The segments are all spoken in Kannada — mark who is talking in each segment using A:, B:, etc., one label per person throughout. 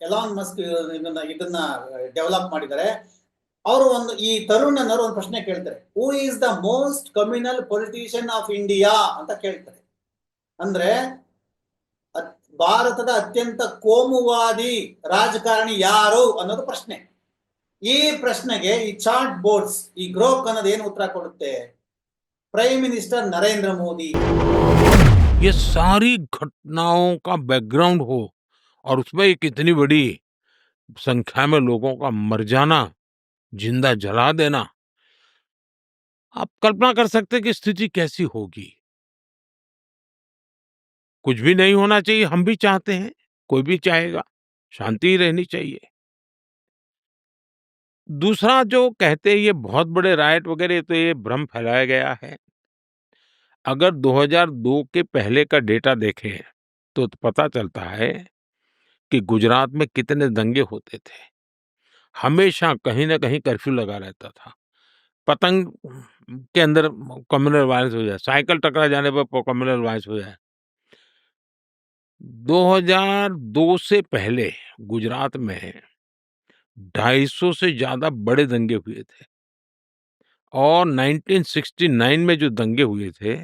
A: ಎಲಾನ್ ಮಸ್ಕ್ ಇದನ್ನ ಇದನ್ನ ಡೆವಲಪ್ ಮಾಡಿದ್ದಾರೆ ಅವರು ಒಂದು ಈ ತರುಣನವರು ಒಂದು ಪ್ರಶ್ನೆ ಕೇಳ್ತಾರೆ who is the most communal politician of India ಅಂತ ಕೇಳ್ತಾರೆ ಅಂದ್ರೆ ಅತ್- ಭಾರತದ ಅತ್ಯಂತ ಕೋಮುವಾದಿ ರಾಜಕಾರಣಿ ಯಾರು ಅನ್ನೋದು ಪ್ರಶ್ನೆ ಈ ಪ್ರಶ್ನೆಗೆ ಈ ಚಾರ್ಟ್ ಬೋರ್ಡ್ಸ್ ಈ ಗ್ರೋಕ್ ಅನ್ನೋದು ಏನು ಉತ್ತರ ಕೊಡುತ್ತೆ ಪ್ರೈಮ್ ಮಿನಿಸ್ಟರ್ ನರೇಂದ್ರ ಮೋದಿ
B: ये सारी घटनाओं का बैकग्राउंड हो और उसमें एक इतनी बड़ी संख्या में लोगों का मर जाना, ज़िंदा जला देना। आप कल्पना कर सकते कि स्थिति कैसी होगी। कुछ भी नहीं होना चाहिए, हम भी चाहते हैं, कोई भी चाहेगा, शांति ही रहनी चाहिए। दूसरा जो कहते हैं, ये बहुत बड़े राइट वगैरह तो ये भ्रम फैलाया गया है। अगर 2002 के पहले का डेटा देखें तो पता चलता है कि गुजरात में कितने दंगे होते थे। हमेशा कहीं ना कहीं कर्फ्यू लगा रहता था। पतंग के अंदर कम्युनल वायलेंस हो जाए, साइकिल टकरा जाने पर कम्युनल वायलेंस हो जाए। 2002 से पहले गुजरात में 250 से ज़्यादा बड़े दंगे हुए थे। और 1969 में जो दंगे हुए थे,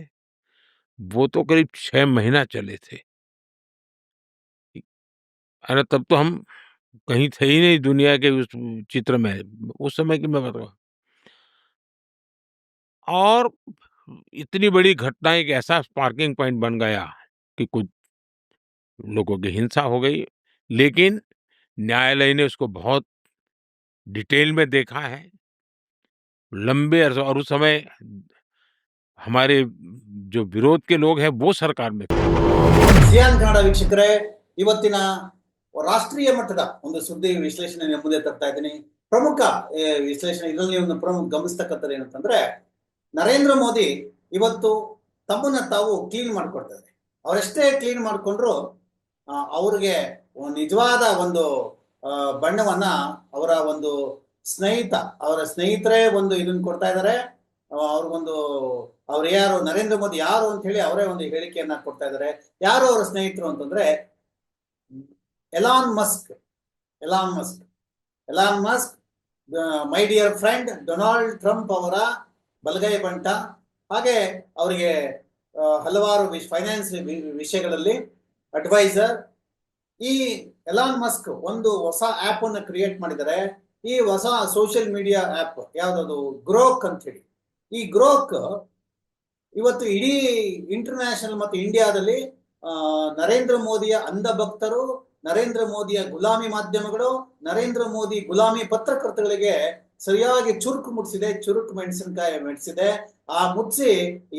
B: वो तो करीब छह महीना चले थे। अरे तब तो हम कहीं थे ही नहीं दुनिया के उस चित्र में उस समय की मैं बताऊं और इतनी बड़ी घटना एक ऐसा स्पार्किंग पॉइंट बन गया कि कुछ लोगों की हिंसा हो गई लेकिन न्यायालय ने उसको बहुत डिटेल में देखा है लंबे अरसे और उस समय हमारे जो विरोध के लोग हैं वो सरकार में थे
A: ಸಿಯಾನ್ ಕನ್ನಡ ವೀಕ್ಷಕರೇ ಇವತ್ತಿನ ರಾಷ್ಟ್ರೀಯ ಮಟ್ಟದ ಒಂದು ಸುದ್ದಿ ವಿಶ್ಲೇಷಣೆ ಮುಂದೆ ತರ್ತಾ ಇದ್ದೀನಿ. ಪ್ರಮುಖ ವಿಶ್ಲೇಷಣೆ ಇದರಲ್ಲಿ ಒಂದು ಪ್ರಮುಖ ಗಮನಿಸ್ತಕ್ಕಂಥದ್ದು ಏನಂತಂದ್ರೆ ನರೇಂದ್ರ ಮೋದಿ ಇವತ್ತು ತಮ್ಮನ್ನ ತಾವು ಕ್ಲೀನ್ ಮಾಡ್ಕೊಡ್ತಾರೆ ಅವರೆಷ್ಟೇ ಕ್ಲೀನ್ ಮಾಡ್ಕೊಂಡ್ರು ಅವ್ರಿಗೆ ನಿಜವಾದ ಒಂದು ಬಣ್ಣವನ್ನ ಅವರ ಒಂದು ಸ್ನೇಹಿತ, ಅವರ ಸ್ನೇಹಿತರೇ ಒಂದು ಇದನ್ನ ಕೊಡ್ತಾ ಇದ್ದಾರೆ. ಅವ್ರಿಗೊಂದು, ಅವ್ರು ಯಾರು, ನರೇಂದ್ರ ಮೋದಿ ಯಾರು ಅಂತ ಹೇಳಿ ಅವರೇ ಒಂದು ಹೇಳಿಕೆಯನ್ನ ಕೊಡ್ತಾ ಇದ್ದಾರೆ. ಯಾರು ಅವರ ಸ್ನೇಹಿತರು ಅಂತಂದ್ರೆ Elon Musk Elon Musk Elon Musk my dear friend Donald Trump ಅವರ ಬಲಗೈ ಬಂಟ. ಹಾಗೆ ಅವರಿಗೆ ಹಲವಾರು ಫೈನಾನ್ಸ್ ವಿಷಯಗಳಲ್ಲಿ ಅಡ್ವೈಸರ್ ಈ ಎಲಾನ್ ಮಸ್ಕ್ ಒಂದು ಹೊಸ ಆಪ್ ಅನ್ನು ಕ್ರಿಯೇಟ್ ಮಾಡಿದ್ದಾರೆ. ಈ ಹೊಸ ಸೋಷಿಯಲ್ ಮೀಡಿಯಾ ಆ್ಯಪ್ ಯಾವ್ದದು? ಗ್ರೋಕ್ ಅಂತ ಹೇಳಿ ಈ ಗ್ರೋಕ್ ಇವತ್ತು ಇಡೀ ಇಂಟರ್ನ್ಯಾಷನಲ್ ಮತ್ತು ಇಂಡಿಯಾದಲ್ಲಿ ನರೇಂದ್ರ ಮೋದಿಯ ಅಂಧ ಭಕ್ತರು ನರೇಂದ್ರ ಮೋದಿಯ ಗುಲಾಮಿ ಮಾಧ್ಯಮಗಳು, ನರೇಂದ್ರ ಮೋದಿ ಗುಲಾಮಿ ಪತ್ರಕರ್ತಗಳಿಗೆ ಸರಿಯಾಗಿ ಚುರುಕು ಮುಟ್ಸಿದೆ, ಚುರುಕು ಮೆಣಸಿನಕಾಯಿ ಮೆಣಸಿದೆ. ಆ ಮುಟ್ಸಿ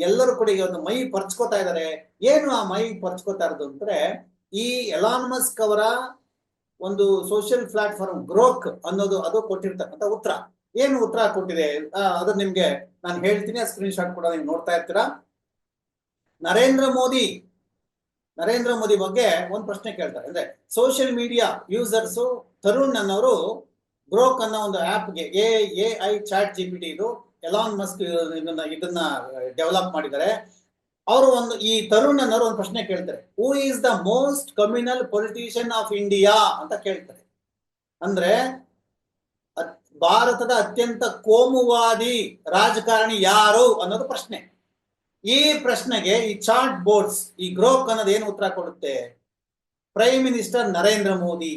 A: ಎಲ್ಲರೂ ಕೂಡ ಒಂದು ಮೈ ಪರ್ಚ್ಕೋತಾ ಇದ್ದಾರೆ. ಏನು ಆ ಮೈ ಪರ್ಚ್ಕೋತಾ ಇರೋದು ಅಂದ್ರೆ, ಈ ಎಲಾನ್ ಮಸ್ಕ್ ಅವರ ಒಂದು ಸೋಷಿಯಲ್ ಪ್ಲಾಟ್ಫಾರ್ಮ್ ಗ್ರೋಕ್ ಅನ್ನೋದು ಅದು ಕೊಟ್ಟಿರ್ತಕ್ಕಂಥ ಉತ್ತರ. ಏನು ಉತ್ತರ ಕೊಟ್ಟಿದೆ? ಅದು ನಿಮ್ಗೆ ನಾನು ಹೇಳ್ತೀನಿ ಸ್ಕ್ರೀನ್ ಶಾಟ್ ಕೂಡ ನೀವು ನೋಡ್ತಾ ಇರ್ತೀರಾ. ನರೇಂದ್ರ ಮೋದಿ ನರೇಂದ್ರ ಮೋದಿ ಬಗ್ಗೆ ಒಂದು ಪ್ರಶ್ನೆ ಕೇಳ್ತಾರೆ. ಅಂದ್ರೆ ಸೋಷಿಯಲ್ ಮೀಡಿಯಾ ಯೂಸರ್ಸ್ ತರುಣ್ ಅನ್ನೋರು ಬ್ರೋಕ್ ಅನ್ನೋ ಒಂದು ಆ್ಯಪ್ಗೆ A A, I chat G P T ಇದು ಎಲಾನ್ ಮಸ್ಕ್ ಇದನ್ನ ಇದನ್ನ ಡೆವಲಪ್ ಮಾಡಿದ್ದಾರೆ. ಅವರು ಒಂದು, ಈ ತರುಣ್ ಅನ್ನೋರು ಒಂದು ಪ್ರಶ್ನೆ ಕೇಳ್ತಾರೆ. Who is the most communal politician of India ಅಂತ ಕೇಳ್ತಾರೆ. ಅಂದ್ರೆ ಭಾರತದ ಅತ್ಯಂತ ಕೋಮುವಾದಿ ರಾಜಕಾರಣಿ ಯಾರು ಅನ್ನೋದು ಪ್ರಶ್ನೆ. ಈ ಪ್ರಶ್ನೆಗೆ ಈ ಚಾರ್ಟ್ ಬೋರ್ಡ್ಸ್, ಈ ಗ್ರೋಕ್ ಅನ್ನೋದು ಏನು ಉತ್ತರ ಕೊಡುತ್ತೆ? Prime minister Narendra Modi.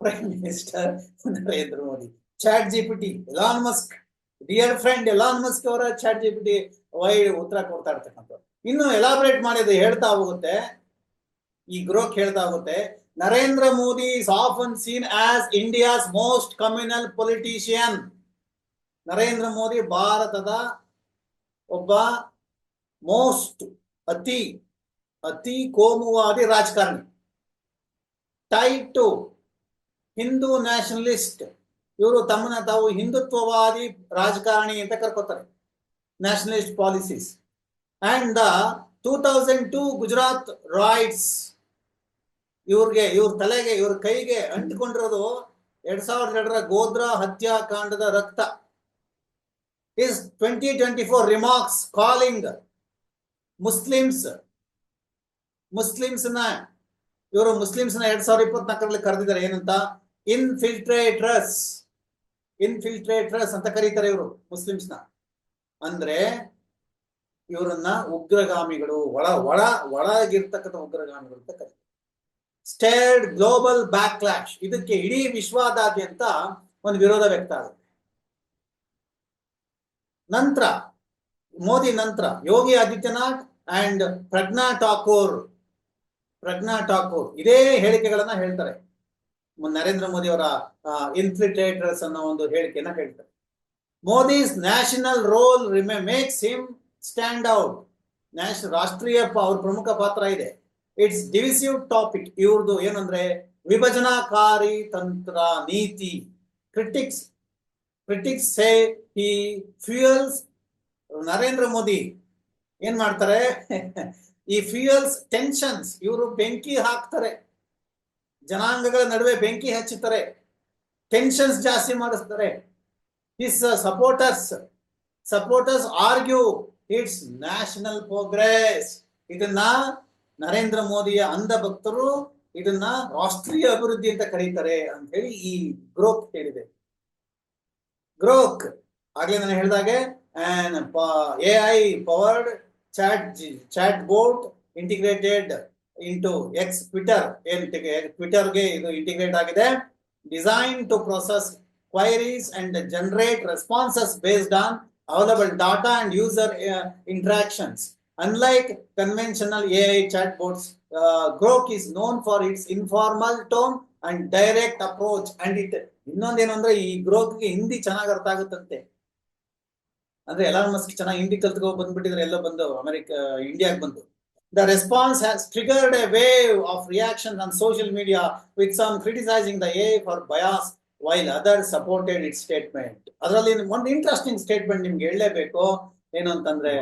A: Prime minister Narendra Modi. Chat G P T Elon Musk dear friend Elon Musk ಅವರ ಚಾಟ್ ಜಿ ಪಿ ಟಿ ವೈ ಉತ್ತರ ಕೊಡ್ತಾ ಇರ್ತಕ್ಕಂಥದ್ದು ಇನ್ನು ಎಲಾಬ್ರೇಟ್ ಮಾಡಿದ್ರೆ ಹೇಳ್ತಾ ಹೋಗುತ್ತೆ. ಈ ಗ್ರೋಕ್ ಹೇಳ್ತಾ ಹೋಗುತ್ತೆ. Narendra Modi is often seen as India's most communal politician Narendra Modi ಭಾರತದ ಒಬ್ಬ ಮೋಸ್ಟ್ ಅತಿ ಅತಿ ಕೋಮುವಾದಿ ರಾಜಕಾರಣಿ. ಟೈಟು ಹಿಂದೂ ನ್ಯಾಷನಲಿಸ್ಟ್. ಇವರು ತಮ್ಮನ್ನ ತಾವು ಹಿಂದುತ್ವವಾದಿ ರಾಜಕಾರಣಿ ಅಂತ ಕರ್ಕೋತಾರೆ. Nationalist policies. And the two thousand two Gujarat riots ಇವ್ರಿಗೆ, ಇವ್ರ ತಲೆಗೆ, ಇವ್ರ ಕೈಗೆ ಅಂಟಿಕೊಂಡಿರೋದು ಎರಡ್ ಸಾವಿರದ ಎರಡರ ಗೋದ್ರಾ ಹತ್ಯಾಕಾಂಡದ ರಕ್ತ. Twenty four remarks calling Muslims ಮುಸ್ಲಿಮ್ಸ್ನ ಇವರು ಮುಸ್ಲಿಮ್ಸ್ನ ಎರಡ್ ಸಾವಿರದ ಇಪ್ಪತ್ನಾಲ್ಕರಲ್ಲಿ ಕರೆದಿದ್ದಾರೆ ಏನಂತ? ಇನ್ಫಿಲ್ಟ್ರೇಟ್ರಸ್ ಇನ್ಫಿಲ್ಟ್ರೇಟ್ರಸ್ ಅಂತ ಕರೀತಾರೆ ಇವರು ಮುಸ್ಲಿಮ್ಸ್ನ ಅಂದ್ರೆ ಇವರನ್ನ ಉಗ್ರಗಾಮಿಗಳು, ಒಳ ಒಳ, ಒಳಗಿರ್ತಕ್ಕಂಥ ಉಗ್ರಗಾಮಿಗಳು ಅಂತ ಕರೀತಾರೆ. ಸ್ಟೇರ್ಡ್ ಗ್ಲೋಬಲ್ ಬ್ಯಾಕ್ಲಾಶ್ ಇದಕ್ಕೆ ಇಡೀ ವಿಶ್ವದಾದ್ಯಂತ ಒಂದು ವಿರೋಧ ವ್ಯಕ್ತ ಆಗುತ್ತೆ. ನಂತರ, ಮೋದಿ ನಂತರ, ಯೋಗಿ ಆದಿತ್ಯನಾಥ್ ಅಂಡ್ ಪ್ರಜ್ಞಾ ಠಾಕೂರ್ ಪ್ರಜ್ಞಾ ಠಾಕೂರ್, ಇದೇ ಹೇಳಿಕೆಗಳನ್ನ ಹೇಳ್ತಾರೆ. ನರೇಂದ್ರ ಮೋದಿ ಅವರ ಇನ್ಫಿಲ್ಟ್ರೇಟರ್ಸ್ ಅನ್ನೋ ಒಂದು ಹೇಳಿಕೆಯನ್ನ ಹೇಳ್ತಾರೆ. ಮೋದಿಸ್ ನ್ಯಾಷನಲ್ ರೋಲ್ ರಿಮೆ ಮೇಕ್ಸ್ ಹಿಮ್ ಸ್ಟ್ಯಾಂಡ್ ಔಟ್ ನ್ಯಾಷ ರಾಷ್ಟ್ರೀಯ ಅವ್ರ ಪ್ರಮುಖ ಪಾತ್ರ ಇದೆ. ಇಟ್ಸ್ ಡಿವಿಸಿವ್ ಟಾಪಿಕ್ ಇವ್ರದ್ದು ಏನಂದ್ರೆ ವಿಭಜನಾಕಾರಿ ತಂತ್ರ ನೀತಿ ಕ್ರಿಟಿಕ್ಸ್ ಕ್ರಿಟಿಕ್ಸ್ ಸೇ ಈ ಫ್ಯೂಯಲ್ಸ್ ನರೇಂದ್ರ ಮೋದಿ ಏನ್ ಮಾಡ್ತಾರೆ? ಈ ಫ್ಯೂಯಲ್ಸ್ ಟೆನ್ಷನ್ಸ್ ಇವರು ಬೆಂಕಿ ಹಾಕ್ತಾರೆ. ಜನಾಂಗಗಳ ನಡುವೆ ಬೆಂಕಿ ಹಚ್ಚುತ್ತಾರೆ. ಟೆನ್ಷನ್ಸ್ ಜಾಸ್ತಿ ಮಾಡಿಸ್ತಾರೆ. His supporters supporters argue it's national progress ಇದನ್ನ ನರೇಂದ್ರ ಮೋದಿಯ ಅಂಧ ಭಕ್ತರು ಇದನ್ನ ರಾಷ್ಟ್ರೀಯ ಅಭಿವೃದ್ಧಿ ಅಂತ ಕರೀತಾರೆ ಅಂತ ಹೇಳಿ ಈ ಗ್ರೋಪ್ ಹೇಳಿದೆ. ಗ್ರೋಕ್. ಆಗ್ಲೇ ನಾನು ಹೇಳಿದಾಗೆ A I powered chat chatbot integrated into X Twitter ಏನ್ ಟ್ವಿಟರ್ಗೆ ಇದು ಇಂಟಿಗ್ರೇಟ್ ಆಗಿದೆ. Design to process queries and generate responses based on available data and user interactions unlike conventional A I chatbots Grok is known for its informal tone and direct approach and it ಇನ್ನೊಂದೇನು ಅಂದ್ರೆ ಈ ಗ್ರೋತ್ಗೆ ಹಿಂದಿ ಚೆನ್ನಾಗಿ ಅರ್ಥ ಆಗುತ್ತಂತೆ. ಅಂದ್ರೆ ಎಲಾನ್ ಮಸ್ಕ್ ಚೆನ್ನಾಗಿ ಹಿಂದಿ ಕಲ್ತ್ಕೊ ಬಂದ್ಬಿಟ್ಟಿದ್ರೆ, ಎಲ್ಲ ಬಂದು ಅಮೆರಿಕ, ಇಂಡಿಯಾಗೆ ಬಂದು. The response has triggered a wave of reaction on social media with some criticising the a for bias while other supported it statement ಅದರಲ್ಲಿ ಒಂದು ಇಂಟ್ರೆಸ್ಟಿಂಗ್ ಸ್ಟೇಟ್ಮೆಂಟ್ ನಿಮ್ಗೆ ಹೇಳಲೇಬೇಕು. ಏನು ಅಂತಂದ್ರೆ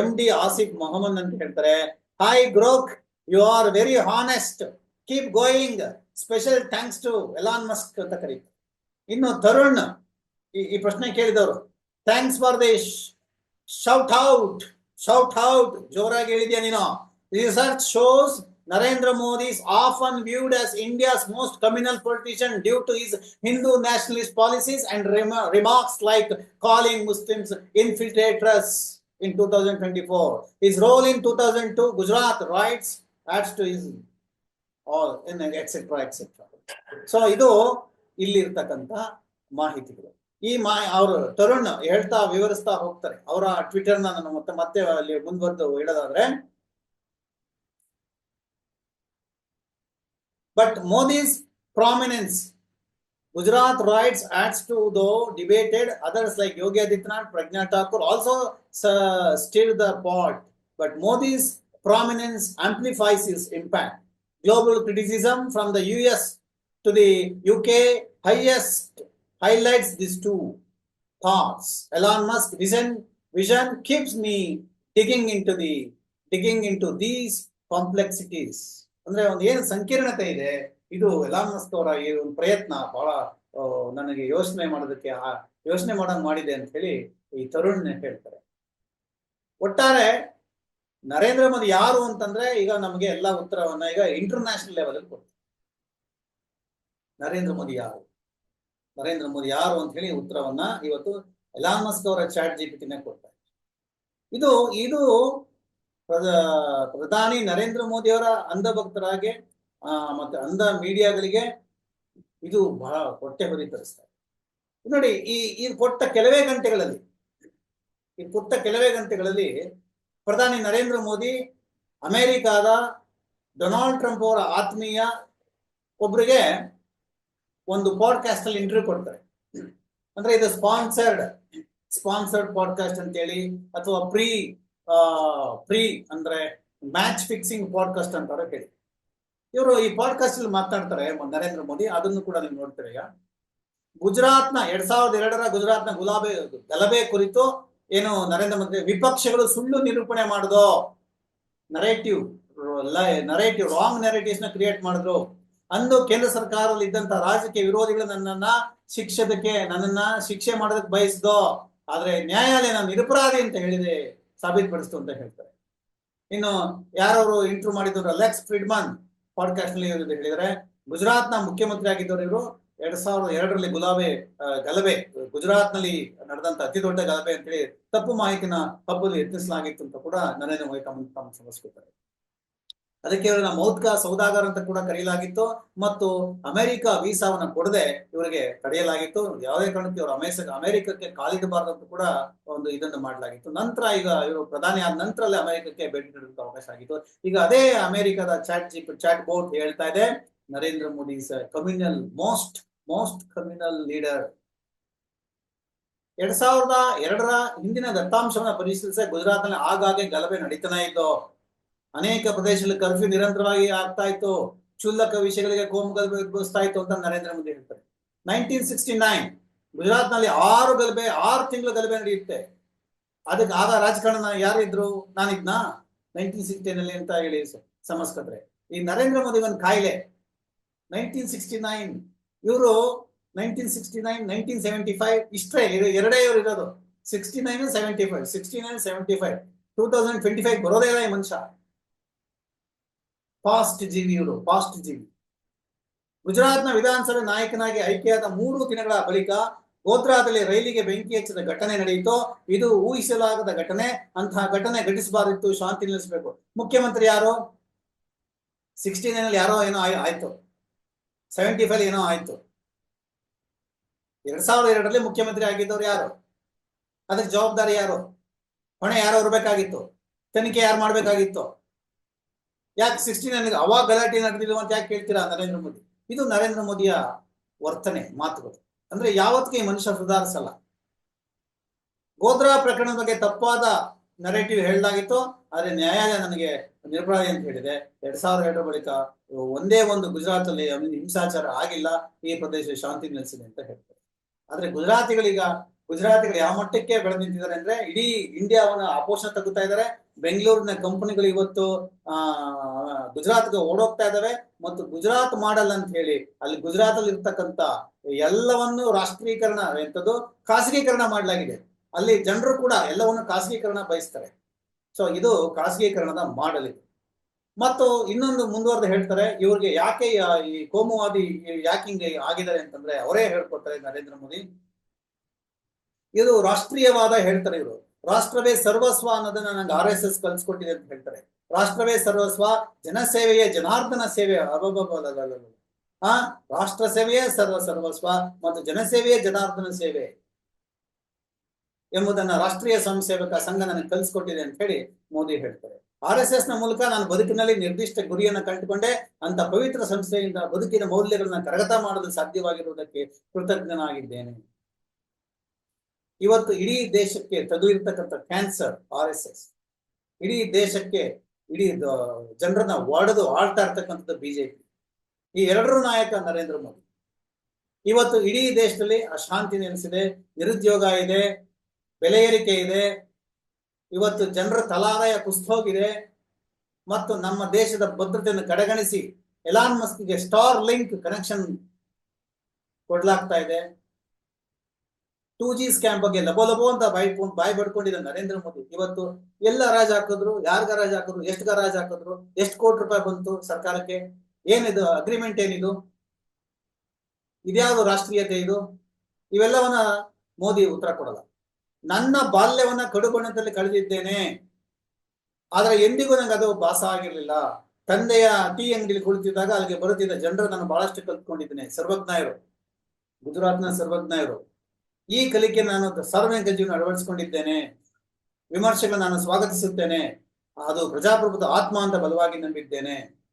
A: ಎಂ ಡಿ ಆಸಿಫ್ ಮೊಹಮ್ಮದ್ ಅಂತ ಹೇಳ್ತಾರೆ hi Grok you are very honest keep going special thanks to Elon Musk ಅಂತ ಕರೀತಾರೆ ಇನ್ನು ತರುಣ್ ಈ- ಈ ಪ್ರಶ್ನೆ ಕೇಳಿದವರು thanks for the shout out shout out ಜೋರಾಗಿ ಹೇಳಿದ್ಯಾ ನೀನು research shows Narendra Modi is often viewed as India's most communal politician due to his Hindu nationalist policies and rem- remarks like calling Muslims infiltrators in 2024. His role in 2002 Gujarat riots adds to his all in etcetera etcetera so ಇದು ಇಲ್ಲಿರ್ತಕ್ಕಂಥ ಮಾಹಿತಿಗಳು. ಈ ಮಾ, ಅವರು ತರುಣ್ ಹೇಳ್ತಾ, ವಿವರಿಸ್ತಾ ಹೋಗ್ತಾರೆ. ಅವರ ಟ್ವಿಟರ್ನ ನಾನು ಮತ್ತೆ ಮತ್ತೆ ಅಲ್ಲಿ ಮುಂದುವರೆದು ಹೇಳೋದಾದ್ರೆ but Modi's prominence Gujarat riots adds to though debated others like Yogi Adityanath Pragya Thakur also still the pot but Modi's prominence amplifies his impact Global criticism from the US to the UK highest highlights these two thoughts. Elon Musk vision vision keeps me digging into the digging into these complexities. ಅಂದ್ರೆ ಒಂದು ಏನು ಸಂಕೀರ್ಣತೆ ಇದೆ ಇದು ಎಲಾನ್ ಮಸ್ಕ್ ಅವರ ಈ ಒಂದು ಪ್ರಯತ್ನ ಬಹಳ ನನಗೆ ಯೋಚನೆ ಮಾಡೋದಕ್ಕೆ ಯೋಚನೆ ಮಾಡಂಗ್ ಮಾಡಿದೆ ಅಂತ ಹೇಳಿ ಈ ತರುಣ್ ಹೇಳ್ತಾರೆ ಒಟ್ಟಾರೆ ನರೇಂದ್ರ ಮೋದಿ ಯಾರು ಅಂತಂದ್ರೆ ಈಗ ನಮಗೆ ಎಲ್ಲ ಉತ್ತರವನ್ನ ಈಗ ಇಂಟರ್ನ್ಯಾಷನಲ್ ಲೆವೆಲ್ ಅಲ್ಲಿ ಕೊಡ್ತಾರೆ. ನರೇಂದ್ರ ಮೋದಿ ಯಾರು? ನರೇಂದ್ರ ಮೋದಿ ಯಾರು ಅಂತ ಹೇಳಿ ಉತ್ತರವನ್ನ ಇವತ್ತು ಎಲಾಮಸ್ಕ್ ಅವರ ಚಾಟ್ ಜಿಪಿಟಿನೇ ಕೊಡ್ತಾರೆ ಇದು ಇದು ಪ್ರಧಾನಿ ನರೇಂದ್ರ ಮೋದಿ ಅವರ ಅಂಧ ಭಕ್ತರಾಗೆ ಮತ್ತೆ ಅಂಧ ಮೀಡಿಯಾಗಳಿಗೆ ಇದು ಬಹಳ ಹೊಟ್ಟೆ ಹೊರಿ ನೋಡಿ, ಈ ಈ ಕೊಟ್ಟ ಕೆಲವೇ ಗಂಟೆಗಳಲ್ಲಿ, ಈ ಕೊಟ್ಟ ಕೆಲವೇ ಗಂಟೆಗಳಲ್ಲಿ ಪ್ರಧಾನಿ ನರೇಂದ್ರ ಮೋದಿ, ಅಮೆರಿಕಾದ ಡೊನಾಲ್ಡ್ ಟ್ರಂಪ್ ಅವರ ಆತ್ಮೀಯ ಒಬ್ರಿಗೆ ಒಂದು ಪಾಡ್ಕಾಸ್ಟ್ ಅಲ್ಲಿ ಇಂಟರ್ವ್ಯೂ ಕೊಡ್ತಾರೆ. ಅಂದ್ರೆ ಇದು ಸ್ಪಾನ್ಸರ್ಡ್ ಸ್ಪಾನ್ಸರ್ಡ್ ಪಾಡ್ಕಾಸ್ಟ್ ಅಂತೇಳಿ, ಅಥವಾ ಪ್ರೀ ಪ್ರೀ ಅಂದ್ರೆ ಮ್ಯಾಚ್ ಫಿಕ್ಸಿಂಗ್ ಪಾಡ್ಕಾಸ್ಟ್ ಅಂತಾರೆ ಕೇಳಿ. ಇವರು ಈ ಪಾಡ್ಕಾಸ್ಟ್ ಅಲ್ಲಿ ಮಾತಾಡ್ತಾರೆ ನರೇಂದ್ರ ಮೋದಿ, ಅದನ್ನು ಕೂಡ ನೀವು ನೋಡ್ತೀರ ಈಗ? ಗುಜರಾತ್ನ ಎರಡ್ ಸಾವಿರದ ಎರಡರ ಗುಜರಾತ್ನ ಗುಲಾಬಿ, ಗಲಭೆ ಕುರಿತು ಏನು ನರೇಂದ್ರ ಮೋದಿ ವಿಪಕ್ಷಗಳು ಸುಳ್ಳು ನಿರೂಪಣೆ ಮಾಡುದು. ನರೇಟಿವ್ ನರೇಟಿವ್ ರಾಂಗ್ ನರೇಟಿವ್ಸ್ನ ಕ್ರಿಯೇಟ್ ಮಾಡಿದ್ರು. ಅಂದು ಕೇಂದ್ರ ಸರ್ಕಾರದಲ್ಲಿ ಇದ್ದಂತ ರಾಜಕೀಯ ವಿರೋಧಿಗಳು ನನ್ನನ್ನ ಶಿಕ್ಷದಕ್ಕೆ, ನನ್ನನ್ನ ಶಿಕ್ಷೆ ಮಾಡೋದಕ್ಕೆ ಬಯಸ್ದೋ. ಆದ್ರೆ ನ್ಯಾಯಾಲಯ ನಾನು ನಿರಪರಾಧಿ ಅಂತ ಹೇಳಿದೆ, ಸಾಬೀತುಪಡಿಸ್ತು ಅಂತ ಹೇಳ್ತಾರೆ. ಇನ್ನು ಯಾರವರು ಇಂಟ್ರೂ ಮಾಡಿದ್ರು ಲೆಕ್ಸ್ ಫ್ರಿಡ್ಮನ್ ಪಾಡ್ಕಾಸ್ಟ್ನಲ್ಲಿ ಹೇಳಿದರೆ ಗುಜರಾತ್ನ ಮುಖ್ಯಮಂತ್ರಿ ಆಗಿದ್ದವರು ಇವರು. ಎರಡ್ ಸಾವಿರದ ಎರಡರಲ್ಲಿ ಗುಲಾಬೆ ಗಲಭೆ ಗುಜರಾತ್ನಲ್ಲಿ ನಡೆದಂತ ಅತಿ ದೊಡ್ಡ ಗಲಭೆ ಅಂತೇಳಿ ತಪ್ಪು ಮಾಹಿತಿನ ಹಬ್ಬದಲ್ಲಿ ಯತ್ನಿಸಲಾಗಿತ್ತು ಅಂತ ಕೂಡ ನರೇಂದ್ರ ಮೋದಿ ತಮ್ಮ ತಮ್ಮ ಅದಕ್ಕೆ ಇವರನ್ನ ಮೌತ್ಕ ಸೌದಾಗರ್ ಅಂತ ಕೂಡ ಕರೆಯಲಾಗಿತ್ತು ಮತ್ತು ಅಮೆರಿಕ ವೀಸಾವನ್ನ ಕೊಡದೆ ಇವರಿಗೆ ತಡೆಯಲಾಗಿತ್ತು. ಯಾವುದೇ ಕಾರಣಕ್ಕೆ ಇವರು ಅಮೇಸ, ಅಮೆರಿಕಕ್ಕೆ ಕಾಲಿಡಬಾರದು ಅಂತ ಕೂಡ ಒಂದು ಇದನ್ನು ಮಾಡಲಾಗಿತ್ತು. ನಂತರ ಈಗ ಇವರು ಪ್ರಧಾನಿ ಆದ ನಂತರಲ್ಲೇ ಅಮೆರಿಕಕ್ಕೆ ಭೇಟಿ ನೀಡೋದಕ್ಕೆ ಅವಕಾಶ ಆಗಿತ್ತು. ಈಗ ಅದೇ ಅಮೆರಿಕದ ಚಾಟ್ ಜಿ ಚಾಟ್ ಬೋರ್ಡ್ ಹೇಳ್ತಾ ಇದೆ. Narendra Modi sir communal most most communal leader ಎರಡ್ ಸಾವಿರದ ಎರಡರ ಹಿಂದಿನ ದತ್ತಾಂಶವನ್ನ ಪರಿಶೀಲಿಸಿ ಗುಜರಾತ್ನಲ್ಲಿ ಆಗಾಗ್ಗೆ ಗಲಭೆ ನಡೀತಾನೆ ಇತ್ತು. ಅನೇಕ ಪ್ರದೇಶದಲ್ಲಿ ಕರ್ಫ್ಯೂ ನಿರಂತರವಾಗಿ ಆಗ್ತಾ ಇತ್ತು. ಕ್ಷುಲ್ಲಕ ವಿಷಯಗಳಿಗೆ ಕೋಮು ಗಲಭೆ ಉದ್ಭವಿಸ್ತಾ ಇತ್ತು ಅಂತ ನರೇಂದ್ರ ಮೋದಿ ಹೇಳ್ತಾರೆ. ನೈನ್ಟೀನ್ ಸಿಕ್ಸ್ಟಿ ನೈನ್ ಗುಜರಾತ್ನಲ್ಲಿ ಆರು ಗಲಭೆ, ಆರು ತಿಂಗಳ ಗಲಭೆ ನಡೆಯುತ್ತೆ. ಅದಕ್ಕೆ ಆಗ ರಾಜಕಾರಣ ಯಾರಿದ್ರು ನಾನಿದ್ನಾ? ನೈನ್ಟೀನ್ ಸಿಕ್ಸ್ಟೀನಲ್ಲಿ ಅಂತ ಹೇಳಿ ಸಮಸ್ಕತ್ರೆ ಈ ನರೇಂದ್ರ ಮೋದಿ ಒಂದು ಕಾಯಿಲೆ. Nineteen sixty nine. ಇವರು nineteen sixty nine, nineteen seventy five, ಇಷ್ಟೇ ಇರೋ ಎರಡೇ ಇವರು ಇರೋದು. Sixty nine, seventy five. Sixty nine, seventy five. Two thousand twenty five ಬರೋದೇ ಇಲ್ಲ ಈ ಮನುಷ್ಯ. ಪಾಸ್ಟ್ ಜೀವಿ ಇವರು ಪಾಸ್ಟ್ ಜೀವಿ. ಗುಜರಾತ್ನ ವಿಧಾನಸಭೆ ನಾಯಕನಾಗಿ ಆಯ್ಕೆಯಾದ ಮೂರು ದಿನಗಳ ಬಳಿಕ ಗೋತ್ರಾದಲ್ಲಿ ರೈಲಿಗೆ ಬೆಂಕಿ ಹಚ್ಚಿದ ಘಟನೆ ನಡೆಯಿತು. ಇದು ಊಹಿಸಲಾಗದ ಘಟನೆ. ಅಂತಹ ಘಟನೆ ಘಟಿಸಬಾರದಿತ್ತು, ಶಾಂತಿ ನಿಲ್ಲಿಸಬೇಕು. ಮುಖ್ಯಮಂತ್ರಿ ಯಾರು? ಸಿಕ್ಸ್ಟಿ ನೈನ್ ಅಲ್ಲಿ ಯಾರೋ ಏನೋ ಆಯ್- ಆಯ್ತು. ಸೆವೆಂಟಿ ಫೈವ್ ಏನೋ ಆಯ್ತು. ಎರಡ್ ಸಾವಿರದ ಎರಡರಲ್ಲಿ ಮುಖ್ಯಮಂತ್ರಿ ಆಗಿದ್ದವ್ರು ಯಾರು? ಅದಕ್ಕೆ ಜವಾಬ್ದಾರಿ ಯಾರು? ಹೊಣೆ ಯಾರು ಬರಬೇಕಾಗಿತ್ತು ತನಿಖೆ ಯಾರು ಮಾಡ್ಬೇಕಾಗಿತ್ತು? ಯಾಕೆ ಸಿಕ್ಸ್ಟಿ ನೈನ್ ಅವಾಗ ಗಲಾಟೆ ನಡೆದಿಲ್ಲ ಅಂತ ಯಾಕೆ ಕೇಳ್ತೀರಾ ನರೇಂದ್ರ ಮೋದಿ? ಇದು ನರೇಂದ್ರ ಮೋದಿಯ ವರ್ತನೆ, ಮಾತುಗಳು. ಅಂದ್ರೆ ಯಾವತ್ತಿಗೆ ಈ ಮನುಷ್ಯ ಸುಧಾರಿಸಲ್ಲ. ಗೋದ್ರಾ ಪ್ರಕರಣದ ಬಗ್ಗೆ ತಪ್ಪಾದ ನರೇಟಿವ್ ಹೇಳಲಾಗಿತ್ತು ಆದ್ರೆ ನ್ಯಾಯಾಲಯ ನನಗೆ ನಿರ್ಭಯ ಅಂತ ಹೇಳಿದೆ. ಎರಡ್ ಸಾವಿರದ ಎರಡರ ಬಳಿಕ ಒಂದೇ ಒಂದು ಗುಜರಾತ್ ಅಲ್ಲಿ ಹಿಂಸಾಚಾರ ಆಗಿಲ್ಲ, ಈ ಪ್ರದೇಶ ಶಾಂತಿ ನೆಲೆಸಿದೆ ಅಂತ ಹೇಳ್ತಾರೆ. ಆದ್ರೆ ಗುಜರಾತಿಗಳೀಗ ಗುಜರಾತಿಗಳು ಯಾವ ಮಟ್ಟಕ್ಕೆ ಬೆಳೆದು ನಿಂತಿದ್ದಾರೆ ಅಂದ್ರೆ ಇಡೀ ಇಂಡಿಯಾವನ್ನ ಆಪೋಷಣ ತಗುತ್ತಾ ಇದ್ದಾರೆ. ಬೆಂಗಳೂರಿನ ಕಂಪನಿಗಳು ಇವತ್ತು, ಆ, ಗುಜರಾತ್ಗೆ ಓಡೋಗ್ತಾ ಇದಾವೆ ಮತ್ತು ಗುಜರಾತ್ ಮಾಡಲ್ ಅಂತ ಹೇಳಿ, ಅಲ್ಲಿ ಗುಜರಾತ್ ಅಲ್ಲಿ ಇರ್ತಕ್ಕಂತ ಎಲ್ಲವನ್ನು ರಾಷ್ಟ್ರೀಕರಣ ಎಂಥದ್ದು, ಖಾಸಗೀಕರಣ ಮಾಡಲಾಗಿದೆ. ಅಲ್ಲಿ ಜನರು ಕೂಡ ಎಲ್ಲವನ್ನು ಖಾಸಗೀಕರಣ ಬಯಸ್ತಾರೆ. ಸೊ ಇದು ಖಾಸಗೀಕರಣದ ಮಾಡಲ್ ಮತ್ತು ಇನ್ನೊಂದು ಮುಂದುವರೆದು ಹೇಳ್ತಾರೆ, ಇವ್ರಿಗೆ ಯಾಕೆ ಈ ಕೋಮುವಾದಿ ಯಾಕೆ ಹಿಂಗೆ ಆಗಿದ್ದಾರೆ ಅಂತಂದ್ರೆ ಅವರೇ ಹೇಳ್ಕೊಡ್ತಾರೆ ನರೇಂದ್ರ ಮೋದಿ. ಇದು ರಾಷ್ಟ್ರೀಯವಾದ ಹೇಳ್ತಾರೆ ಇವರು. ರಾಷ್ಟ್ರವೇ ಸರ್ವಸ್ವ ಅನ್ನೋದನ್ನ ನಂಗೆ ಆರ್ ಎಸ್ ಎಸ್ ಕಲ್ಸ್ಕೊಟ್ಟಿದೆ ಅಂತ ಹೇಳ್ತಾರೆ. ರಾಷ್ಟ್ರವೇ ಸರ್ವಸ್ವ, ಜನಸೇವೆಯೇ ಜನಾರ್ದನ ಸೇವೆ ಅಬಬಲ್ಲ ಆ, ರಾಷ್ಟ್ರ ಸೇವೆಯೇ ಸರ್ವ ಸರ್ವಸ್ವ ಮತ್ತು ಜನಸೇವೆಯೇ ಜನಾರ್ದನ ಸೇವೆ. ಎಂಬುದನ್ನ ರಾಷ್ಟ್ರೀಯ ಸ್ವಯಂ ಸೇವಕ ಸಂಘ ನನಗೆ ಕಲಿಸ್ಕೊಟ್ಟಿದೆ ಅಂತ ಹೇಳಿ ಮೋದಿ ಹೇಳ್ತಾರೆ. ಆರ್ ಎಸ್ ಎಸ್ನ ಮೂಲಕ ನಾನು ಬದುಕಿನಲ್ಲಿ ನಿರ್ದಿಷ್ಟ ಗುರಿಯನ್ನು ಕಂಡುಕೊಂಡೆ. ಅಂತ ಪವಿತ್ರ ಸಂಸ್ಥೆಯಿಂದ ಬದುಕಿನ ಮೌಲ್ಯಗಳನ್ನ ಕರಗತ ಮಾಡಲು ಸಾಧ್ಯವಾಗಿರುವುದಕ್ಕೆ ಕೃತಜ್ಞನಾಗಿದ್ದೇನೆ. ಇವತ್ತು ಇಡೀ ದೇಶಕ್ಕೆ ತದು ಇರ್ತಕ್ಕಂಥ ಕ್ಯಾನ್ಸರ್ ಆರ್ ಎಸ್ ಎಸ್. ಇಡೀ ದೇಶಕ್ಕೆ ಇಡೀ ಜನರನ್ನ ಒಡೆದು ಆಳ್ತಾ ಇರ್ತಕ್ಕಂಥದ್ದು ಬಿಜೆಪಿ. ಈ ಎರಡರೂ ನಾಯಕ ನರೇಂದ್ರ ಮೋದಿ. ಇವತ್ತು ಇಡೀ ದೇಶದಲ್ಲಿ ಅಶಾಂತಿ ನೆಲೆಸಿದೆ, ನಿರುದ್ಯೋಗ ಇದೆ ಬೆಲೆ ಏರಿಕೆ ಇದೆ. ಇವತ್ತು ಜನರ ತಲಾದಾಯ ಕುಸಿದೋಗಿದೆ ಮತ್ತು ನಮ್ಮ ದೇಶದ ಭದ್ರತೆಯನ್ನು ಕಡೆಗಣಿಸಿ ಎಲಾನ್ ಮಸ್ಕ್ಗೆ ಸ್ಟಾರ್ ಲಿಂಕ್ ಕನೆಕ್ಷನ್ ಕೊಡ್ಲಾಗ್ತಾ ಇದೆ. ಟೂ ಜಿ ಸ್ಕ್ಯಾಮ್ ಬಗ್ಗೆ ಲಬೋ ಲಬೋ ಅಂತ ಬಾಯಿ ಬಾಯಿ ಬಡ್ಕೊಂಡಿದ್ದ ನರೇಂದ್ರ ಮೋದಿ. ಇವತ್ತು ಎಲ್ಲ ರಾಜ್ ಹಾಕಿದ್ರು, ಯಾರ್ಗ ರಾಜ್ ಹಾಕಿದ್ರು ಎಷ್ಟು ರಾಜ್ ಹಾಕಿದ್ರು, ಎಷ್ಟು ಕೋಟಿ ರೂಪಾಯಿ ಬಂತು ಸರ್ಕಾರಕ್ಕೆ, ಏನಿದು ಅಗ್ರಿಮೆಂಟ್ ಏನಿದು? ಇದ್ಯಾವುದು ರಾಷ್ಟ್ರೀಯತೆ ಇದು? ಇವೆಲ್ಲವನ್ನ ಮೋದಿ ಉತ್ತರ ಕೊಡಲ್ಲ. ನನ್ನ ಬಾಲ್ಯವನ್ನ ಕಡುಕೋಣದಲ್ಲಿ ಕಳೆದಿದ್ದೇನೆ. ಆದ್ರೆ ಎಂದಿಗೂ ನಂಗೆ ಅದು ಭಾಸ ಆಗಿರ್ಲಿಲ್ಲ. ತಂದೆಯ ಟೀ ಅಂಗಡಿಲಿ ಕುಳಿತಿದ್ದಾಗ ಅಲ್ಲಿಗೆ ಬರುತ್ತಿದ್ದ ಜನರು ನಾನು ಬಹಳಷ್ಟು ಕಲ್ತ್ಕೊಂಡಿದ್ದೇನೆ. ಸರ್ವಜ್ಞಾಯರು ಗುಜರಾತ್ನ ಸರ್ವಜ್ಞಾಯರು ಈ ಕಲಿಕೆ ನಾನು ಸಾರ್ವಜನಿಕ ಜೀವನ ಅಳವಡಿಸಿಕೊಂಡಿದ್ದೇನೆ. ವಿಮರ್ಶೆಗಳನ್ನ ನಾನು ಸ್ವಾಗತಿಸುತ್ತೇನೆ. ಅದು ಪ್ರಜಾಪ್ರಭುತ್ವ ಆತ್ಮ ಅಂತ ಬಲವಾಗಿ ನಂಬಿದ್ದೇನೆ.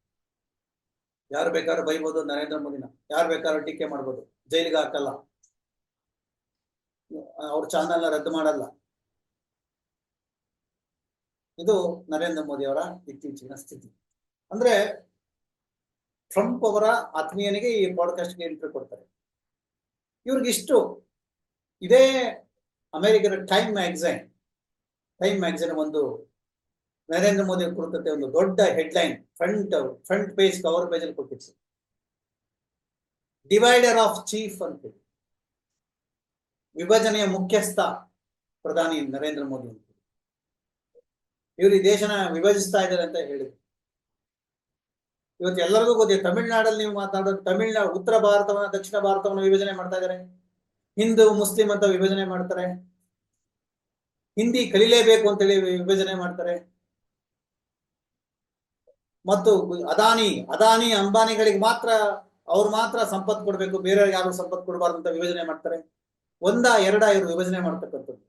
A: ಯಾರು ಬೇಕಾದ್ರೂ ಬೈಬೋದು, ನರೇಂದ್ರ ಮೋದಿನ. ಯಾರು ಬೇಕಾದ್ರೂ ಟೀಕೆ ಮಾಡ್ಬೋದು. ಜೈಲಿಗೆ ಹಾಕಲ್ಲ. ಅವ್ರ ಚಾನಲ್ನ ರದ್ದು ಮಾಡಲ್ಲ. ಇದು ನರೇಂದ್ರ ಮೋದಿ ಅವರ ಇತ್ತೀಚಿನ ಸ್ಥಿತಿ. ಅಂದ್ರೆ ಟ್ರಂಪ್ ಅವರ ಆತ್ಮೀಯನಿಗೆ ಈ ಪಾಡ್ಕಾಸ್ಟ್ಗೆ ಎಂಟ್ರಿ ಕೊಡ್ತಾರೆ. ಇವ್ರಿಗಿಷ್ಟು ಇದೇ ಅಮೆರಿಕದ ಟೈಮ್ ಮ್ಯಾಗ್ಝೈನ್ ಟೈಮ್ ಮ್ಯಾಗಝೈನ್ ಒಂದು ನರೇಂದ್ರ ಮೋದಿ ಕುರಿತಂತೆ ಒಂದು ದೊಡ್ಡ headline, front front page, cover page ಅಲ್ಲಿ ಕೊಟ್ಟಿತ್ತು. ಡಿವೈಡರ್ ಆಫ್ ಚೀಫ್ ಅಂತ ಹೇಳಿ. ವಿಭಜನೆಯ ಮುಖ್ಯಸ್ಥ ಪ್ರಧಾನಿ ನರೇಂದ್ರ ಮೋದಿ ಇವರು ಈ ದೇಶನ ವಿಭಜಿಸ್ತಾ ಇದ್ದಾರೆ ಅಂತ ಹೇಳಿದ್ರು. ಇವತ್ತು ಎಲ್ಲರಿಗೂ ಗೊತ್ತಿದೆ ತಮಿಳ್ನಾಡಲ್ಲಿ ನೀವು ಮಾತಾಡೋದು ತಮಿಳ್ನಾಡು ಉತ್ತರ ಭಾರತವನ್ನ, ದಕ್ಷಿಣ ಭಾರತವನ್ನ ವಿಭಜನೆ ಮಾಡ್ತಾ ಇದ್ದಾರೆ. ಹಿಂದೂ, ಮುಸ್ಲಿಂ ಅಂತ ವಿಭಜನೆ ಮಾಡ್ತಾರೆ. ಹಿಂದಿ ಕಲಿಲೇಬೇಕು ಅಂತೇಳಿ ವಿಭಜನೆ ಮಾಡ್ತಾರೆ. ಮತ್ತು ಅದಾನಿ ಅದಾನಿ ಅಂಬಾನಿಗಳಿಗೆ ಮಾತ್ರ, ಅವ್ರು ಮಾತ್ರ ಸಂಪತ್ತು ಕೊಡ್ಬೇಕು, ಬೇರೆಯವ್ರಿಗೆ ಯಾರು ಸಂಪತ್ತು ಕೊಡಬಾರ್ದು ಅಂತ ವಿಭಜನೆ ಮಾಡ್ತಾರೆ. ಒಂದ, ಎರಡ ಇವರು ವಿಭಜನೆ ಮಾಡ್ತಕ್ಕಂಥದ್ದು.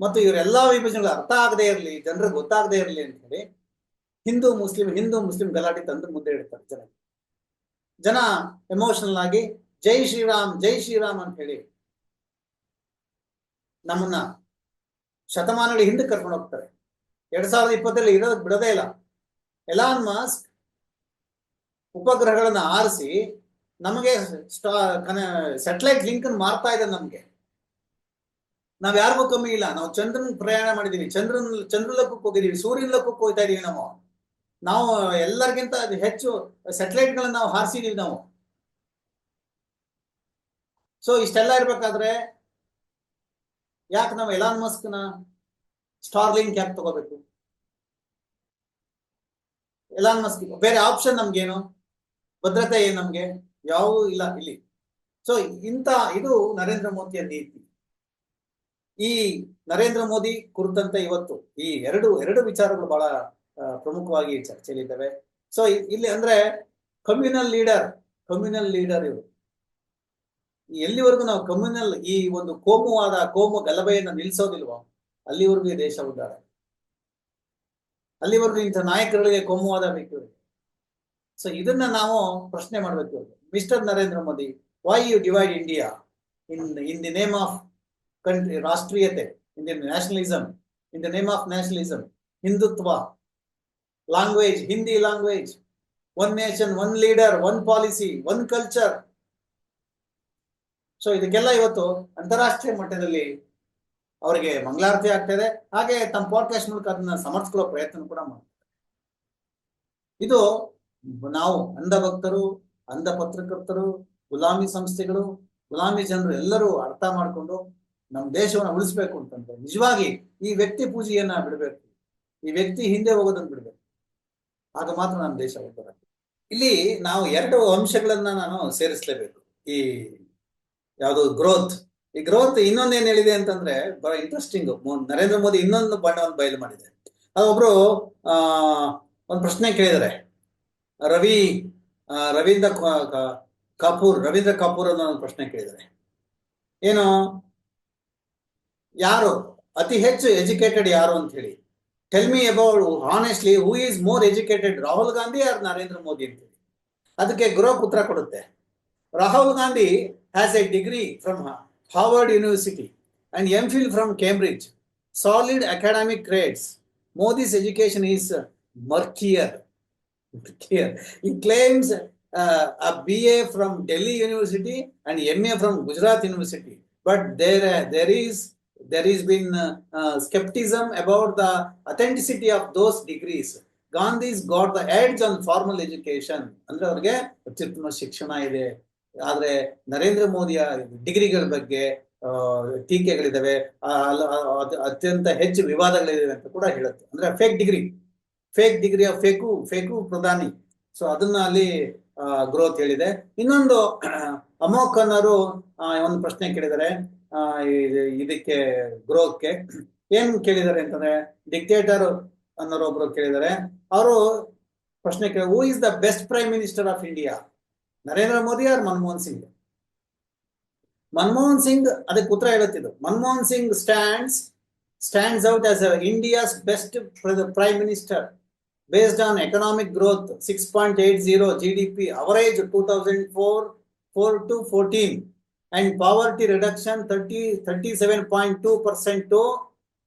A: ಮತ್ತು ಇವರೆಲ್ಲಾ ವಿಭಜನೆಗಳು ಅರ್ಥ ಆಗದೆ ಇರಲಿ, ಜನರಿಗೆ ಗೊತ್ತಾಗದೆ ಇರಲಿ ಅಂತ ಹೇಳಿ ಹಿಂದೂ, ಮುಸ್ಲಿಂ ಹಿಂದೂ, ಮುಸ್ಲಿಂ ಗಲಾಟೆ ತಂದು ಮುಂದೆ ಇಡ್ತಾರೆ ಜನ. ಜನ ಎಮೋಷನಲ್ ಆಗಿ ಜೈ ಶ್ರೀರಾಮ್ ಜೈ ಶ್ರೀರಾಮ್ ಅಂತ ಹೇಳಿ ನಮ್ಮನ್ನ ಶತಮಾನಗಳ ಹಿಂದೆ ಕರ್ಕೊಂಡು ಹೋಗ್ತಾರೆ. ಎರಡ್ ಸಾವಿರದ ಇಪ್ಪತ್ತರಲ್ಲಿ ಇರೋದಕ್ಕೆ ಬಿಡದೇ ಇಲ್ಲ. ಎಲಾನ್ ಮಾಸ್ಕ್ ಉಪಗ್ರಹಗಳನ್ನ ಆರಿಸಿ ನಮಗೆ ಸ್ಯಾಟಲೈಟ್ ಲಿಂಕ್ ಮಾರ್ತಾ ಇದೆ ನಮ್ಗೆ. ನಾವ್ ಯಾರಿಗೂ ಕಮ್ಮಿ ಇಲ್ಲ. ನಾವು ಚಂದ್ರನ್ ಪ್ರಯಾಣ ಮಾಡಿದೀವಿ. ಚಂದ್ರನ್, ಚಂದ್ರಲೋಕಕ್ಕೆ ಹೋಗಿದೀವಿ. ಸೂರ್ಯನ ಲೋಕಕ್ಕೆ ಹೋಗ್ತಾ ಇದೀವಿ ನಾವು. ನಾವು ಎಲ್ಲರಿಗಿಂತ ಹೆಚ್ಚು ಸ್ಯಾಟಲೈಟ್ ಗಳನ್ನ ನಾವು ಹಾರಿಸಿದೀವಿ ನಾವು. ಸೊ ಇಷ್ಟೆಲ್ಲ ಇರ್ಬೇಕಾದ್ರೆ ಯಾಕೆ ನಾವು ಎಲಾನ್ ಮಸ್ಕ್ನ ಸ್ಟಾರ್ ಲಿಂಕ್ ಯಾಕೆ ತಗೋಬೇಕು? ಎಲಾನ್ ಮಸ್ಕ್ ಬೇರೆ ಆಪ್ಷನ್ ನಮ್ಗೇನು? ಭದ್ರತೆ ಏನು ನಮ್ಗೆ? ಯಾವ ಇಲ್ಲ ಇಲ್ಲಿ. ಸೊ ಇಂತ ಇದು ನರೇಂದ್ರ ಮೋದಿಯ ನೀತಿ. ಈ ನರೇಂದ್ರ ಮೋದಿ ಕುರಿತಂತೆ ಇವತ್ತು ಈ ಎರಡು ಎರಡು ವಿಚಾರಗಳು ಬಹಳ ಪ್ರಮುಖವಾಗಿ ಚರ್ಚೆಯಲ್ಲಿದ್ದಾವೆ ಸೊ ಇಲ್ಲಿ ಅಂದ್ರೆ ಕಮ್ಯುನಲ್ ಲೀಡರ್ ಕಮ್ಯುನಲ್ ಲೀಡರ್ ಇವರು. ಎಲ್ಲಿವರೆಗೂ ನಾವು ಕಮ್ಯುನಲ್ ಈ ಒಂದು ಕೋಮುವಾದ, ಕೋಮು ಗಲಭೆಯನ್ನು ನಿಲ್ಲಿಸೋದಿಲ್ವೋ ಅಲ್ಲಿವರೆಗೂ ಈ ದೇಶ ಉದ್ದಾರ. ಅಲ್ಲಿವರೆಗೂ ಇಂಥ ನಾಯಕರುಗಳಿಗೆ ಕೋಮುವಾದ ಬೇಕು ಸೊ ಇದನ್ನ ನಾವು ಪ್ರಶ್ನೆ ಮಾಡಬೇಕು mister Narendra Modi why you divide India in in the name of country, ರಾಷ್ಟ್ರೀಯತೆ in the nationalism in the name of nationalism Hindutva language Hindi language one nation one leader one policy one culture so ಇದಕ್ಕೆಲ್ಲ ಇವತ್ತು ಅಂತಾರಾಷ್ಟ್ರೀಯ ಮಟ್ಟದಲ್ಲಿ ಅವರಿಗೆ ಮಂಗಳಾರತಿ ಆಗ್ತದೆ. ಹಾಗೆ ತಮ್ಮ ಪಾಡ್ಕಾಸ್ಟ್ ಮೂಲಕ ಅದನ್ನ ಸಮರ್ಥಿಕೊಳ್ಳೋ ಪ್ರಯತ್ನ ಕೂಡ ಮಾಡ್ತಾರೆ. ಇದು ನಾವು ಅಂಧ ಭಕ್ತರು ಅಂಧ ಪತ್ರಕರ್ತರು ಗುಲಾಮಿ ಸಂಸ್ಥೆಗಳು, ಗುಲಾಮಿ ಜನರು ಎಲ್ಲರೂ ಅರ್ಥ ಮಾಡಿಕೊಂಡು ನಮ್ಮ ದೇಶವನ್ನು ಉಳಿಸ್ಬೇಕು ಅಂತಂದ್ರೆ ನಿಜವಾಗಿ ಈ ವ್ಯಕ್ತಿ ಪೂಜೆಯನ್ನ ಬಿಡಬೇಕು. ಈ ವ್ಯಕ್ತಿ ಹಿಂದೆ ಹೋಗೋದನ್ನ ಬಿಡಬೇಕು. ಆಗ ಮಾತ್ರ ನಮ್ಮ ದೇಶ ಉದ್ಧಾರ ಇಲ್ಲಿ ನಾವು ಎರಡು ಅಂಶಗಳನ್ನ ನಾನು ಸೇರಿಸ್ಲೇಬೇಕು. ಈ ಯಾವುದು ಗ್ರೋತ್. ಈ ಗ್ರೋತ್ ಇನ್ನೊಂದೇನ್ ಹೇಳಿದೆ ಅಂತಂದ್ರೆ, ಬಹಳ ಇಂಟ್ರೆಸ್ಟಿಂಗ್ ನರೇಂದ್ರ ಮೋದಿ ಇನ್ನೊಂದು ಬಣ್ಣವನ್ನು ಬಯಲು ಮಾಡಿದೆ ಅದೊಬ್ರು ಆ, ಒಂದು ಪ್ರಶ್ನೆ ಕೇಳಿದರೆ. ರವಿ ರವೀಂದ್ರ ಕಪೂರ್ ರವೀಂದ್ರ ಕಪೂರ್ ಅನ್ನೋ ಒಂದು ಪ್ರಶ್ನೆ ಕೇಳಿದರೆ. ಏನು? ಯಾರು? ಅತಿ ಹೆಚ್ಚು ಎಜುಕೇಟೆಡ್ ಯಾರು ಅಂತ ಹೇಳಿ tell me about honestly who is more educated Rahul Gandhi or Narendra Modi ಅಂತ ಹೇಳಿ ಅದಕ್ಕೆ ಗ್ರೋಪ್ ಉತ್ತರ ಕೊಡುತ್ತೆ. Rahul Gandhi has a degree from Harvard University and M Phil from Cambridge solid academic grades Modi's education is murkier Here, he claims uh, a BA from Delhi University and MA from Gujarat University. But there, uh, there is there has been uh, uh, skepticism about the authenticity of those degrees. Gandhi's got the edge on formal education ಅಂದ್ರೆ ಅವ್ರಿಗೆ ಅತ್ಯುತ್ತಮ ಶಿಕ್ಷಣ ಇದೆ. ಆದ್ರೆ ನರೇಂದ್ರ ಮೋದಿಯ ಡಿಗ್ರಿಗಳ ಬಗ್ಗೆ ಟೀಕೆಗಳಿದಾವೆ. ಅತ್ಯಂತ ಹೆಚ್ಚು ವಿವಾದಗಳಿವೆ ಅಂತ ಕೂಡ ಹೇಳುತ್ತೆ. ಅಂದ್ರೆ fake degree fake degree of fake fake ಪ್ರಧಾನಿ. ಸೊ ಅದನ್ನ ಅಲ್ಲಿ ಗ್ರೋತ್ ಹೇಳಿದೆ. ಇನ್ನೊಂದು ಅಮೋಕ್ ಅನ್ನೋರು ಆ, ಒಂದು ಪ್ರಶ್ನೆ ಇದು- ಇದಕ್ಕೆ ಗ್ರೋಕ್ಕೆ ಏನ್ ಕೇಳಿದ್ದಾರೆ ಅಂತಂದ್ರೆ ಡಿಕ್ಟೇಟರ್ ಅನ್ನೋರು ಒಬ್ರು ಕೇಳಿದ್ದಾರೆ. ಅವರು ಪ್ರಶ್ನೆ ಕೇಳಿ who is the best prime minister of India Narendra Modi or Manmohan Singh. Manmohan Singh ಅದಕ್ಕೆ ಉತ್ತರ ಹೇಳುತ್ತಿದ್ದು Manmohan Singh stands stands out as a India's best pr- prime minister. Based on economic growth 6.80 GDP average 2004 4 to 14 and poverty reduction 30 37.2% to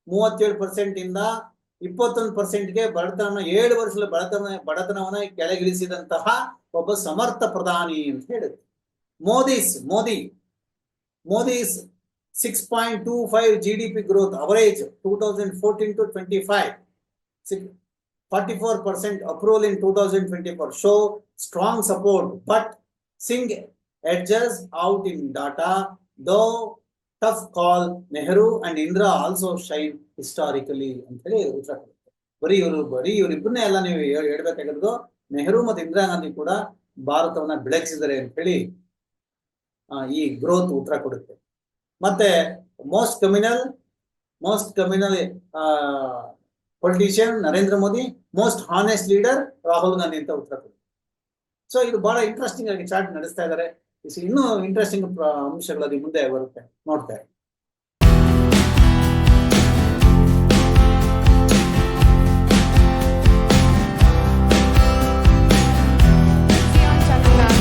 A: 37 percent ಇಂದ ಇಪ್ಪತ್ತೊಂದು ಪರ್ಸೆಂಟ್ಗೆ ಬಡತನ ಏಳು ವರ್ಷದ ಬಡತನ ಬಡತನವನ್ನ ಕೆಳಗಿಳಿಸಿದಂತಹ ಒಬ್ಬ ಸಮರ್ಥ ಪ್ರಧಾನಿ ಅಂತ ಹೇಳುತ್ತೆ Modi's Modi Modi's 6.25 GDP growth average 2014 to 25. Six- 44% approval in 2024 show strong support, but Singh edges out in data, though tough call. Nehru and Indra also shine historically ಅಂತ ಹೇಳಿ ಉತ್ತರ ಕೊಡುತ್ತೆ. ಬರೀ ಇವರು ಬರೀ ಇವರಿಬ್ಬರನ್ನೇ ಎಲ್ಲ ನೀವು ಹೇಳ್- ಹೇಳ್ಬೇಕಾಗಿರೋದು ನೆಹರು ಮತ್ತು ಇಂದಿರಾ ಗಾಂಧಿ ಕೂಡ ಭಾರತವನ್ನ ಬೆಳಗಿಸಿದರೆ ಅಂತ ಹೇಳಿ ಈ ಗ್ರೋತ್ ಉತ್ತರ ಕೊಡುತ್ತೆ. ಮತ್ತೆ most communal most communal politician Narendra Modi most honest leader Rahul Gandhi ಅಂತ ಉತ್ತರ ಕೊಡುತ್ತೆ. ಸೊ ಇದು ಬಹಳ ಇಂಟ್ರೆಸ್ಟಿಂಗ್ ಆಗಿ ಚಾರ್ಟ್ ನಡೆಸ್ತಾ ಇದ್ದಾರೆ. ಇನ್ನೂ ಇಂಟ್ರೆಸ್ಟಿಂಗ್ ಅಂಶಗಳಲ್ಲಿ ಮುಂದೆ ಬರುತ್ತೆ.
C: ನೋಡ್ತಾರೆ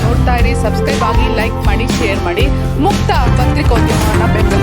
C: ನೋಡ್ತಾ ಇರಿ ಸಬ್ಸ್ಕ್ರೈಬ್ ಆಗಿ ಲೈಕ್ ಮಾಡಿ ಶೇರ್ ಮಾಡಿ. ಮುಕ್ತ ಪತ್ರಿಕೋದ್ಯಮವನ್ನು ಬೆಂಬಲಿಸಿ.